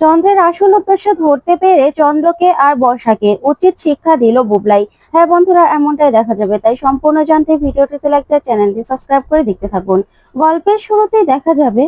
চন্দ্রের আসল উদ্দেশ্য ধরতে পেরে চন্দ্রকে আর বর্ষাকে উচিত শিক্ষা দিল বুবলাই। হ্যাঁ বন্ধুরা, এমনটাই দেখা যাবে। তাই সম্পূর্ণ জানতে ভিডিওটিতে লাগতে চ্যানেলটি সাবস্ক্রাইব করে দেখতে থাকুন। গল্পের শুরুতেই দেখা যাবে,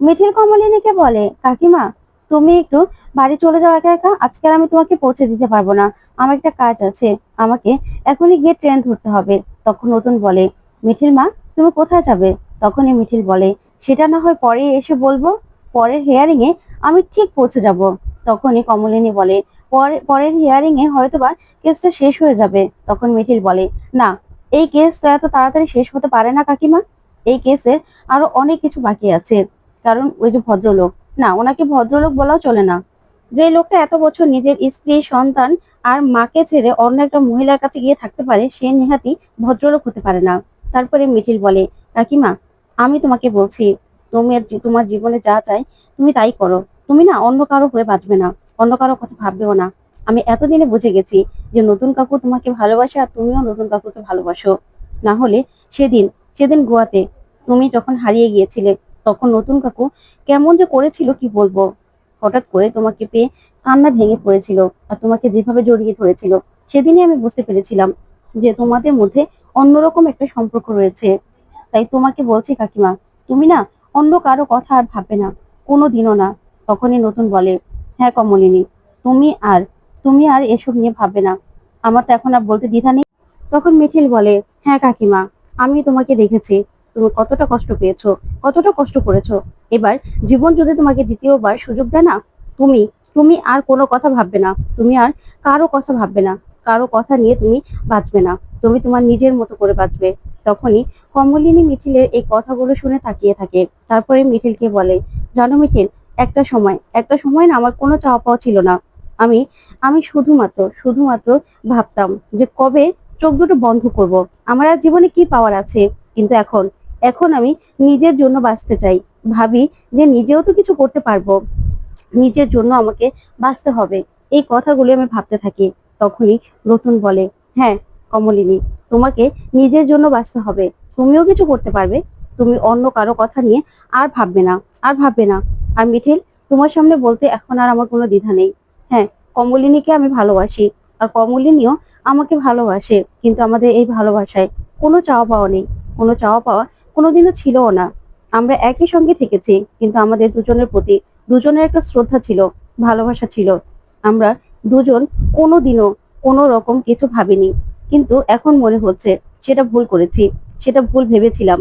মিঠিল কমলিনীকে বলে, কাকিমা, তুমি একটু বাড়ি চলে যাও একা একা। আজকে আমি তোমাকে পৌঁছে দিতে পারব না। আমার একটা কাজ আছে। আমাকে এখনই গিয়ে ট্রেন ধরতে হবে। তখন নতুন বলে, মিঠিল মা, তুমি কোথায় যাবে? তখনই মিঠিল বলে, সেটা না হয় পরে এসে বলব। পরের হেয়ারিং এ আমি ঠিক পৌঁছে যাব। তখনই কমলিনী বলে, পরে পরের হিয়ারিং এ হয়তোবা কেসটা শেষ হয়ে যাবে। তখন মিঠিল বলে, না, এই কেসটা এত তাড়াতাড়ি শেষ হতে পারে না কাকিমা। এই কেসের আরও অনেক কিছু বাকি আছে। কারণ ওই যে ভদ্রলোক। না, ওনাকে ভদ্রলোক বলাও চলে না। যে লোকটা এত বছর নিজের স্ত্রী, সন্তান আর মাকে ছেড়ে অন্য একটা মহিলার কাছে গিয়ে থাকতে পারে, সে নেহাতি ভদ্রলোক হতে পারে না। তারপরে মিঠিল বলে, কাকিমা, আমি তোমাকে বলছি তুমি তোমার জীবনে যা চাই, তুমি তাই করো। তুমি না অন্য কারও হয়ে বাঁচবে না, অন্য কারও কথা ভাববেও না। আমি এতদিনে বুঝে গেছি যে নতুন কাকু তোমাকে ভালোবাসে আর তুমিও নতুন কাকুকে ভালোবাসো। না হলে সেদিন সেদিন গোয়াতে তুমি যখন হারিয়ে গিয়েছিলে, তখন নতুন কাকু কেমন যে করেছিল কি বলব? হঠাৎ করে তোমাকে পেয়ে কান্না ভেঙে পড়েছিল আর তোমাকে যেভাবে জড়িয়ে ধরেছিল, সেদিনই আমি বুঝতে পেরেছিলাম যে তোমাদের মধ্যে অন্যরকম একটা সম্পর্ক রয়েছে। তাই তোমাকে বলছি কাকিমা, তুমি না অন্য কারও কথা আর ভাববে না। কোনো দিনও না। তখনই নতুন বলে হ্যাঁ কমলিনী, তুমি আর তুমি আর এসব নিয়ে ভাববে না। আমার তো এখন আর বলতে দ্বিধা নেই। তখন মিঠিল বলে হ্যাঁ কাকিমা, আমি তোমাকে দেখেছি। তুমি কতটা কষ্ট পেয়েছ, কতটা কষ্ট করেছ। এবার জীবন যদি তোমাকে দ্বিতীয়বার সুযোগ দেয় না, তুমি তুমি আর কোনো কথা ভাববে না। তুমি আর কারও কথা ভাববে না। কারও কথা নিয়ে তুমি বাঁচবে না। তুমি তোমার নিজের মতো করে বাঁচবে। তখনই কমলিনী মিঠিলের এই কথাগুলো শুনে তাকিয়ে থাকে। তারপরে মিঠিলকে বলে, জানো মিঠিল একটা সময় একটা সময় না আমার কোনো চাওয়া পাওয়া ছিল না। আমি আমি শুধুমাত্র শুধুমাত্র ভাবতাম যে কবে চোখ দুটো বন্ধ করব। আমার আর জীবনে কি পাওয়ার আছে? কিন্তু এখন এখন আমি নিজের জন্য বাঁচতে চাই। ভাবি যে নিজেও তো কিছু করতে পারব। নিজের জন্য আমাকে বাঁচতে হবে। এই কথাগুলো আমি ভাবতে থাকি। তখনই নতুন বলে হ্যাঁ কমলিনী তোমাকে নিজের জন্য বাঁচতে হবে। তুমিও কিছু করতে পারবে। তুমি অন্য কারও কথা নিয়ে আর ভাববে না, আর ভাববে না। আর মিঠিল তোমার সামনে বলতে এখন আর আমার কোনো দ্বিধা নেই। হ্যাঁ কমলিনীকে আমি ভালোবাসি। আর কমলিনীও আমাকে ভালোবাসে, কিন্তু আমাদের এই ভালোবাসায় কোনো চাওয়া পাওয়া নেই। কোনো চাওয়া পাওয়া কোনোদিনও ছিলও না। আমরা একই সঙ্গে থেকেছি, কিন্তু আমাদের দুজনের প্রতি দুজনের একটা শ্রদ্ধা ছিল, ভালোবাসা ছিল। আমরা দুজন কোনোদিনও কোনো রকম কিছু ভাবিনি। কিন্তু এখন মনে হচ্ছে সেটা ভুল করেছি, সেটা ভুল ভেবেছিলাম।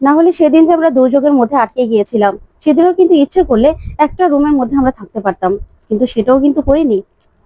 না হলে সেদিন যে আমরা দুর্যোগের মধ্যে আটকে গিয়েছিলাম, সেদিনও কিন্তু ইচ্ছে করলে একটা রুমের মধ্যে আমরা থাকতে পারতাম, কিন্তু সেটাও কিন্তু করিনি।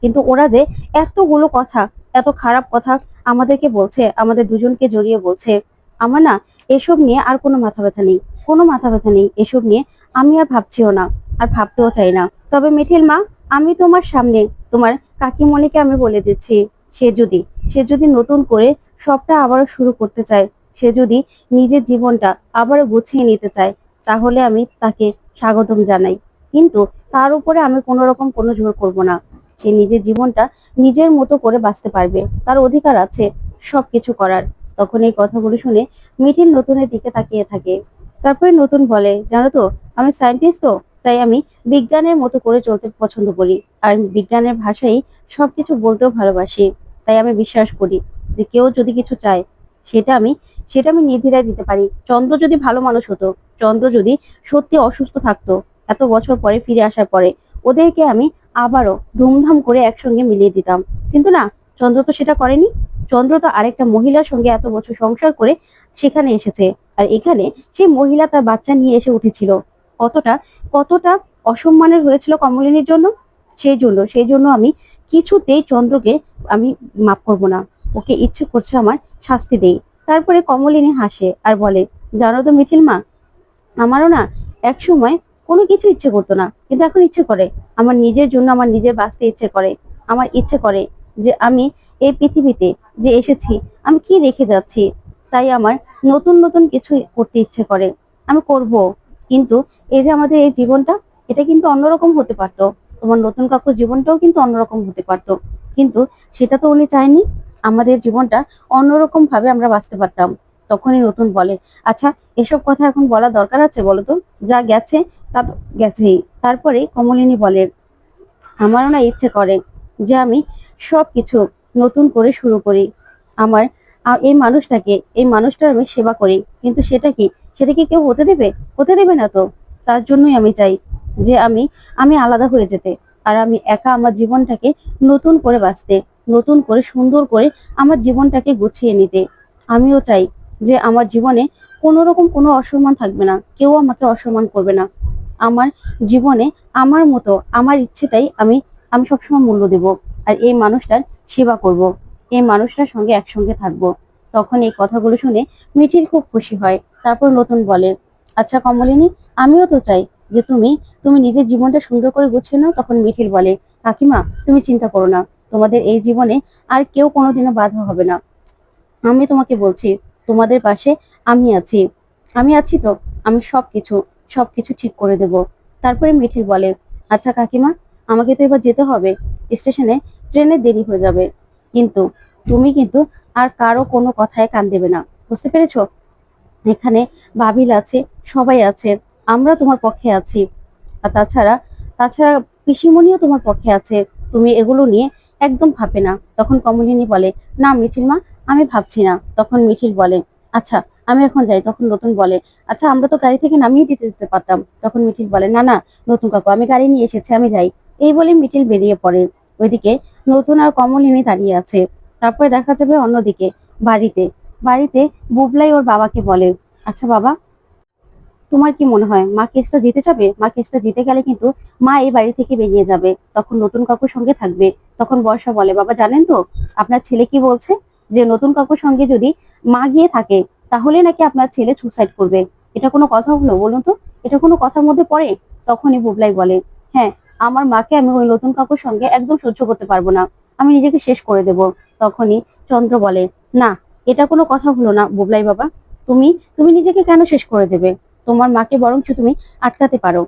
কিন্তু ওরা যে এতগুলো কথা, এত খারাপ কথা আমাদেরকে বলছে, আমাদের দুজনকে জড়িয়ে বলছে, আমার না এসব নিয়ে আর কোনো মাথা ব্যথা নেই, কোনো মাথা ব্যথা নেই, এসব নিয়ে আমি আর ভাবছিও না, আর ভাবতেও চাই না। তবে মিঠিল মা, আমি তোমার সামনে, তোমার কাকিমণিকে আমি বলে দিচ্ছি, সে যদি সে যদি নতুন করে সবটা আবারও শুরু করতে চায়, সে যদি নিজের জীবনটা আবারও গুছিয়ে নিতে চায়, তাহলে আমি তাকে স্বাগতম জানাই। কিন্তু তার উপরে আমি কোনো রকম কোনো জোর করব না। সে নিজের জীবনটা নিজের মতো করে বাঁচতে পারবে। তার অধিকার আছে সবকিছু করার। তখন এই কথাগুলো শুনে মিঠিল নতুনের দিকে তাকিয়ে থাকে। তারপরে নতুন বলে, জানো তো, আমি সায়েন্টিস্ট তো, তাই আমি বিজ্ঞানের মতো করে চলতে পছন্দ করি। আর বিজ্ঞানের ভাষাই সবকিছু বলতেও ভালোবাসি। তাই আমি বিশ্বাস করি যে কেউ যদি কিছু চায়, সেটা আমি সেটা আমি নির্দ্বিধায় দিতে পারি। চন্দ্র যদি ভালো মানুষ হতো, চন্দ্র যদি সত্যি অসুস্থ থাকতো, এত বছর পরে ফিরে আসার পরে, ওদেরকে আমি আবারও ধুমধাম করে একসঙ্গে মিলিয়ে দিতাম। কিন্তু না, চন্দ্র তো সেটা করেনি। চন্দ্র তো আরেকটা মহিলার সঙ্গে এত বছর সংসার করে সেখানে এসেছে। আর এখানে সেই মহিলা তার বাচ্চা নিয়ে এসে উঠেছিল। কতটা কতটা অসম্মানের হয়েছিল কমলিনীর জন্য? সেই জন্য সেই জন্য আমি কিছুতেই চন্দ্রকে আমি মাফ করব না। ওকে ইচ্ছে করছে আমার শাস্তি দেই। তারপরে কমলিনী হাসে আর বলে, জানো তো মিঠিল মা, আমারও না এক সময় কোনো কিছু ইচ্ছে করতো না। কিন্তু এখন ইচ্ছে করে। আমার নিজের জন্য আমার নিজের বাঁচতে ইচ্ছে করে। আমার ইচ্ছে করে যে আমি এই পৃথিবীতে যে এসেছি, আমি কি রেখে যাচ্ছি, তাই আমার নতুন নতুন কিছু করতে ইচ্ছে করে। আমি করব। কিন্তু এই যে আমাদের এই জীবনটা, এটা কিন্তু অন্যরকম হতে পারতো। তোমার নতুন কাকুর জীবনটাও কিন্তু অন্যরকম হতে পারতো। কিন্তু সেটা তো উনি চায়নি আমাদের জীবনটা অন্যরকম ভাবে আমরা বাঁচতে পারতাম। তখনই নতুন বলে আচ্ছা এসব কথা এখন বলা দরকার আছে বলো তো? যা গেছে, তা গেছেই। তারপরে কমলিনী বলে, আমারও না ইচ্ছে করে যে আমি সব কিছু নতুন করে শুরু করি। আমার এই মানুষটাকে, এই মানুষটার আমি সেবা করি। কিন্তু সেটা কি সেটা কি কেউ হতে দেবে? হতে দেবে না তো। তার জন্যই আমি চাই। যে আমি আমি আলাদা হয়ে যেতে আর আমি একা আমার জীবনটাকে নতুন করে বাঁচতে, নতুন করে সুন্দর করে আমার জীবনটাকে গুছিয়ে নিতে। আমিও চাই যে আমার জীবনে কোনো রকম কোনো অসম্মান থাকবে না, কেউ আমাকে অসম্মান করবে না। আমার জীবনে আমার মতো, আমার ইচ্ছেটাই আমি আমি সবসময় মূল্য দেব আর এই মানুষটার সেবা করব। এই মানুষটার সঙ্গে একসঙ্গে থাকব। তখন এই কথাগুলো শুনে মিঠির খুব খুশি হয়, তারপর নতুন বলে আচ্ছা কমলিনী, আমিও তো চাই যে তুমি তুমি নিজের জীবনটা সুন্দর করে গুছিয়ে নাও, তখন মিঠিল বলে, কাকিমা, তুমি চিন্তা করো না, তোমাদের এই জীবনে আর কেউ কোনোদিনও বাধা হবে না। আমি তোমাকে বলছি, তোমাদের পাশে আমি আছি। আমি আছি তো, আমি সবকিছু সবকিছু ঠিক করে দেব। তারপরে মিঠিল বলে আচ্ছা কাকিমা, আমাকে তো এবার যেতে হবে। স্টেশনে ট্রেনে দেরি হয়ে যাবে। কিন্তু তুমি কিন্তু আর কারও কোনো কথায় কান দেবে না। বুঝতে পেরেছ? এখানে বাবিল আছে, সবাই আছে। আমরা তোমার পক্ষে আছি। আর তাছাড়া তাছাড়া পিসিমণিও তোমার পক্ষে আছে। তুমি এগুলো নিয়ে একদম ভাবে না। তখন কমলিনী বলে, না, মিঠিল মা, আমি ভাবছি না। তখন মিঠিল বলে আচ্ছা আমি এখন যাই। তখন নতুন বলে আচ্ছা আমরা তো গাড়ি থেকে নামিয়ে দিতে যেতে পারতাম। তখন মিঠিল বলে, না না, নতুন কাকু, আমি গাড়ি নিয়ে এসেছি, আমি যাই। এই বলে মিঠিল বেরিয়ে পড়ে। ওইদিকে নতুন আর কমলিনী দাঁড়িয়ে আছে। তারপরে দেখা যাবে অন্যদিকে, বাড়িতে। বাড়িতে বুবলাই ওর বাবাকে বলে আচ্ছা বাবা তোমার কি মনে হয়? মা কেসটা জিতে যাবে? মা কেসটা জিতে গেলে কিন্তু মা এই বাড়ি থেকে বেরিয়ে যাবে। তখন নতুন কাকুর সঙ্গে থাকবে। তখন বর্ষা বলে, বাবা, জানেন তো, আপনার ছেলে কি বলছে? যে নতুন কাকুর সঙ্গে যদি মা গিয়ে থাকে, তাহলে নাকি আপনার ছেলে সুসাইড করবে। এটা কোনো কথা হলো? বলুন তো, এটা কোনো কথার মধ্যে পড়ে? তখনই বুবলাই বলে হ্যাঁ আমার মাকে আমি ওই নতুন কাকুর সঙ্গে একদম সহ্য করতে পারব না। আমি নিজেকে শেষ করে দেব। তখনই চন্দ্র বলে, না, এটা কোনো কথা হলো না বুবলাই বাবা। তুমি তুমি নিজেকে কেন শেষ করে দেবে? তোমার মাকে বরঞ্চ তুমি আটকাতে পারো।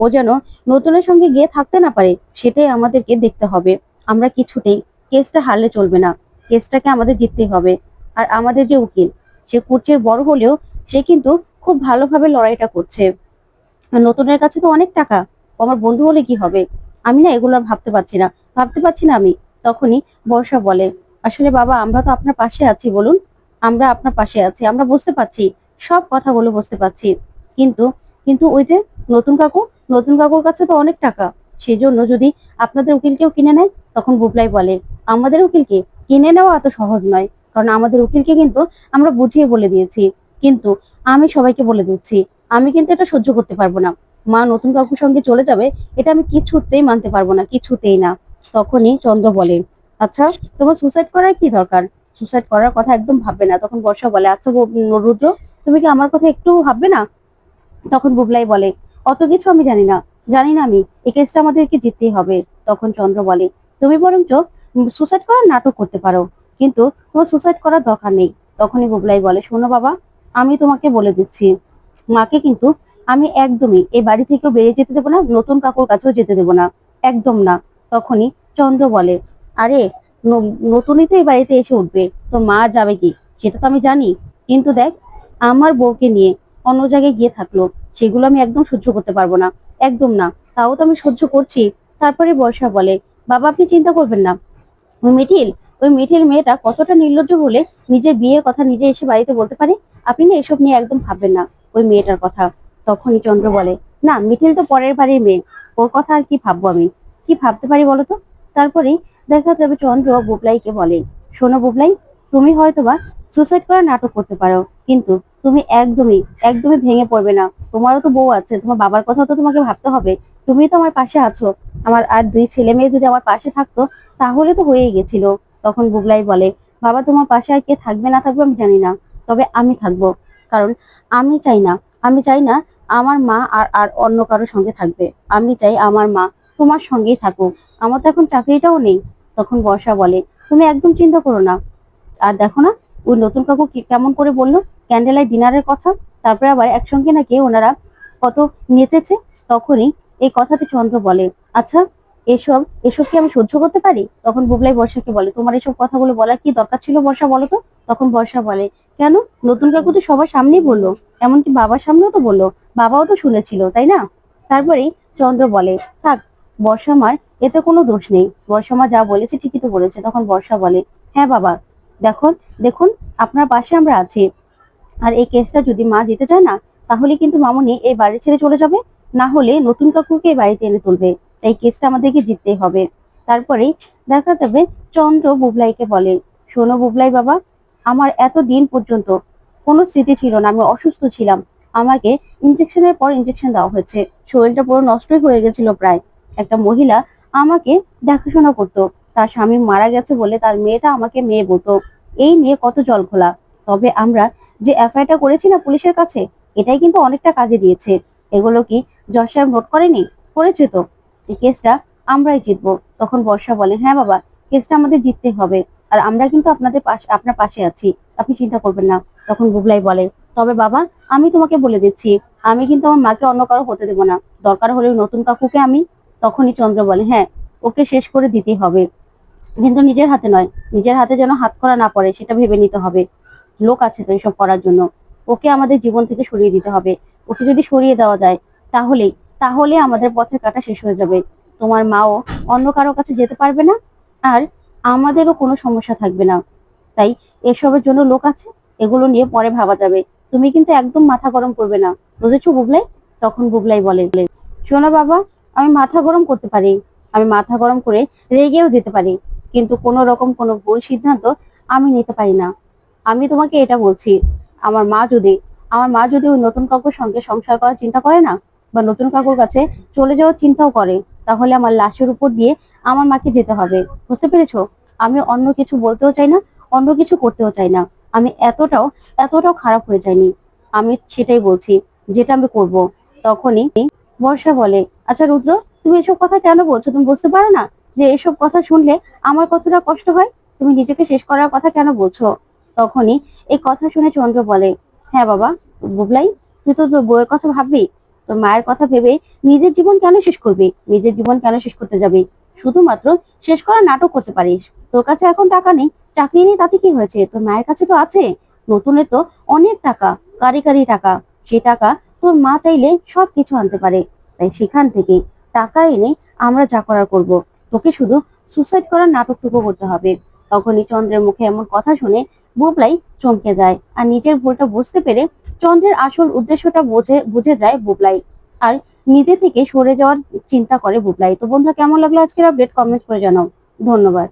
ও যেন নতুনের সঙ্গে গিয়ে থাকতে না পারে, সেটাই আমাদেরকে দেখতে হবে। আমরা কিছুতেই কেসটা হারলে চলবে না। কেসটাকে আমাদের জিততে হবে। আর আমাদের যে উকিল, সে কুর্চের বড় হলেও সে কিন্তু খুব ভালোভাবে লড়াইটা করছে। নতুনের কাছে তো অনেক টাকা। আমার বন্ধু হলে কি হবে? আমি না এগুলো ভাবতে পারছি না। ভাবতে পারছি না আমি। তখনই বর্ষা বলে, আসলে বাবা, আমরা তো আপনার পাশে আছি, বলুন। আমরা আপনার পাশে আছি। আমরা বুঝতে পারছি। সব কথাগুলো বুঝতে পারছি। কিন্তু কিন্তু ওই যে নতুন কাকু, নতুন কাকুর কাছে তো অনেক টাকা। সেই জন্য যদি আপনাদের উকিলকেও কিনে নেয়, তখন বুবলাই বলে। আমাদের উকিলকে কিনে নেওয়া এত সহজ নয়, কারণ আমাদের উকিলকে কিন্তু আমরা বুঝিয়ে বলে দিয়েছি। কিন্তু আমি সবাইকে বলে দিচ্ছি, আমি কিন্তু এটা সহ্য করতে পারব না। মা নতুন কাকুর সঙ্গে চলে যাবে, এটা আমি কিছুতেই মানতে পারব না, কিছুতেই না। তখনই চন্দ্র বলে আচ্ছা তোমার সুসাইড করার কি দরকার? সুসাইড করার কথা একদম ভাববে না। তখন বর্ষা বলে আচ্ছা রুদ্র, তুমি কি আমার কথা একটু ভাববে না? তখন বুবলাই বলে, অত কিছু আমি জানি না। জানি না আমি এই কেসটা আমাদেরকে জিততেই হবে। তখন চন্দ্র বলে, তুমি বরঞ্চ সুসাইড করার নাটক করতে পারো, কিন্তু তোমার সুসাইড করার দরকার নেই। তখনই বুবলাই বলে, শোনো বাবা, আমি তোমাকে বলে দিচ্ছি। মাকে কিন্তু আমি একদমই এই বাড়ি থেকেও বেরিয়ে যেতে দেবো না, নতুন কাকুর কাছেও যেতে দেবো না, একদম না। তখনই চন্দ্র বলে, আরে নতুনই তো এই বাড়িতে এসে উঠবে তো মা যাবে কি, সেটা তো আমি জানি। কিন্তু দেখ, আমার বউকে নিয়ে অন্য জায়গায় গিয়ে থাকল। সেগুলো আমি একদম সহ্য করতে পারব না। একদম না। তাও তো আমি সহ্য করছি। তারপরে বর্ষা বলে, বাবা, আপনি চিন্তা করবেন না। ওই মিঠিল ওই মিঠিল মেয়েটা কতটা নির্লজ্জ হলে নিজের বিয়ের কথা নিজে এসে বাড়িতে বলতে পারে? আপনি না এসব নিয়ে একদম ভাববেন না ওই মেয়েটার কথা। তখনই চন্দ্র বলে, না, মিঠিল তো পরের বাড়ির মেয়ে। ওর কথা আর কি ভাববো আমি? কি ভাবতে পারি বলো তো? তারপরেই দেখা যাবে চন্দ্র বুবলাইকে বলে, শোনো বুবলাই, তুমি হয়তোবা সুসাইড করার নাটক করতে পারো। কিন্তু তুমি একদমই একদমই ভেঙে পড়বে না। তোমারও তো বউ আছে, তোমার বাবার কথা তো তোমাকে ভাবতে হবে। তুমি তো আমার পাশে আছো। আমার আর দুই ছেলে মেয়ে যদি আমার পাশে থাকতো, তাহলে তো হয়েই গেছিল। তখন বুবলাই বলে, বাবা, তোমার পাশে আর কে থাকবে না থাকবে আমি জানি না, তবে আমি থাকব। কারণ আমি চাই না, আমি চাই না আমার মা আর আর অন্য কারোর সঙ্গে থাকবে। আমি চাই আমার মা তোমার সঙ্গেই থাকুক। আমার তো এখন চাকরিটাও নেই। তখন বর্ষা বলে, তুমি একদম চিন্তা করো না। আর দেখো না, ওই নতুন কাকু কেমন করে বলল? ক্যান্ডেল ডিনারের কথা, তারপরে আবার একসঙ্গে নাকি ওনারা কত নেচেছে তখনই এই কথাতে চন্দ্র বলে আচ্ছা এসব এসব কি আমি সহ্য করতে পারি? তখন বুবলাই বর্ষাকে বলে, তোমার এসব কথাগুলো বলার কি দরকার ছিল বর্ষা বলো তো? তখন বর্ষা বলে, কেন? নতুন কাকু তো সবার সামনেই বলল, এমনকি বাবার সামনেও তো বলল, বাবাও তো শুনেছিল, তাই না? তারপরেই চন্দ্র বলে, থাক, বর্ষা মার, এতে কোনো দোষ নেই, বর্ষা মা যা বলেছে ঠিকই তো বলেছে। তখন বর্ষা বলে হ্যাঁ বাবা, দেখুন দেখুন, আপনার পাশে আমরা আছি আর এই কেসটা যদি মা জিতে যায় না, তাহলে কিন্তু মামুনি এই বাড়ি ছেড়ে চলে যাবে। না হলে নতুন কাকুকে এই বাড়িতে এনে তুলবে। এই কেসটা আমাদেরকে জিততেই হবে। তারপরে দেখা যাবে চন্দ্র বুবলাইকে বলে, শোনো বুবলাই বাবা, আমার এত দিন পর্যন্ত কোনো স্মৃতি ছিল না। আমি অসুস্থ ছিলাম। আমাকে ইনজেকশনের পর ইনজেকশন দেওয়া হয়েছে। শরীরটা পুরো নষ্টই হয়ে গেছিল প্রায়। একটা মহিলা আমাকে দেখাশোনা করতো। তার স্বামী মারা গেছে বলে তার মেয়েটা আমাকে মেয়ে বলতো। এই নিয়ে কত জল খোলা তবে আমরা যে এফআইআরটা করেছি না পুলিশের কাছে, এটাই কিন্তু অনেকটা কাজে দিয়েছে। এগুলো কি জজ সাহেব নোট করেনি? করেছে তো। এই কেসটা আমরাই জিতবো। তখন বর্ষা বলে হ্যাঁ বাবা, কেসটা আমাদের জিততে হবে। আর আমরা কিন্তু আপনাদের পাশে, আপনার পাশে আছি। আপনি চিন্তা করবেন না। তখন বুবলাই বলে, তবে বাবা, আমি তোমাকে বলে দিচ্ছি। আমি কিন্তু আমার মাকে অন্য কারও হতে দেবো না। দরকার হলে নতুন কাকুকে আমি তখনই চন্দ্র বলে হ্যাঁ ওকে শেষ করে দিতেই হবে। কিন্তু নিজের হাতে নয়। নিজের হাতে যেন হাত করা না পড়ে, সেটা ভেবে নিতে হবে। লোক আছে তো এসব করার জন্য, ওকে আমাদের জীবন থেকে সরিয়ে দিতে হবে। ওকে যদি সরিয়ে দেওয়া যায় তাহলেই তাহলে আমাদের পথের কাটা শেষ হয়ে যাবে। তোমার মাও অন্য কারও কাছে যেতে পারবে না, আর আমাদেরও কোনো সমস্যা থাকবে না। তাই এসবের জন্য লোক আছে, এগুলো নিয়ে পরে ভাবা যাবে। তুমি কিন্তু একদম মাথা গরম করবে না। বুঝেছ বুবলাই? তখন বুবলাই বলে, শোনো বাবা, আমি মাথা গরম করতে পারি। আমি মাথা গরম করে রেগেও যেতে পারি। কিন্তু কোনো রকম কোনো ভুল সিদ্ধান্ত আমি নিতে পারি না। আমি তোমাকে এটা বলছি, আমার মা যদি, আমার মা যদি ওই নতুন কাকুর সঙ্গে সংসার করার চিন্তা করে না, বা নতুন কাকুর কাছে চলে যাওয়ার চিন্তাও করে, তাহলে আমার লাশের উপর দিয়ে আমার মাকে যেতে হবে। বুঝতে পেরেছ? আমি অন্য কিছু বলতেও চাই না, অন্য কিছু করতেও চাই না। আমি এতটাও এতটাও খারাপ হয়ে যাইনি। আমি সেটাই বলছি, যেটা আমি করব। তখনই বর্ষা বলে আচ্ছা রুদ্র, তুমি এসব কথা কেন বলছো? তুমি বুঝতে পারো না যে এসব কথা শুনলে আমার কতটা কষ্ট হয়? তুমি নিজেকে শেষ করার কথা কেন বলছো? তখনই এই কথা শুনে চন্দ্র বলে হ্যাঁ বাবা, বুবলাই, তুই তো তোর বউয়ের কথা ভাববি। তোর মায়ের কথা ভেবে নিজের জীবন কেন শেষ করবি? নিজের জীবন কেন শেষ করতে যাবি? শুধুমাত্র শেষ করার নাটক করতে পারিস। তোর কাছে এখন টাকা নেই। চাকরি নেই, তাতে কি হয়েছে? তোর মায়ের কাছে তো আছে। নতুনের তো অনেক টাকা কারি কারি টাকা। সে টাকা তোর মা চাইলে সব কিছু আনতে পারে। তাই সেখান থেকে টাকা এনে আমরা যা করার করব। তোকে শুধু সুসাইড করার নাটকটুকু করতে হবে। তখনই চন্দ্রের মুখে এমন কথা শুনে বুবলাই চমকে যায়। আর নিজের ভুলটা বুঝতে পেরে চন্দ্রের আসল উদ্দেশ্যটা বুঝে বুঝে যায় বুবলাই। আর নিজে থেকে সরে যাওয়ার চিন্তা করে বুবলাই। তো বন্ধুরা, কেমন লাগল আজকের আপডেট কমেন্ট করে জানাও। ধন্যবাদ।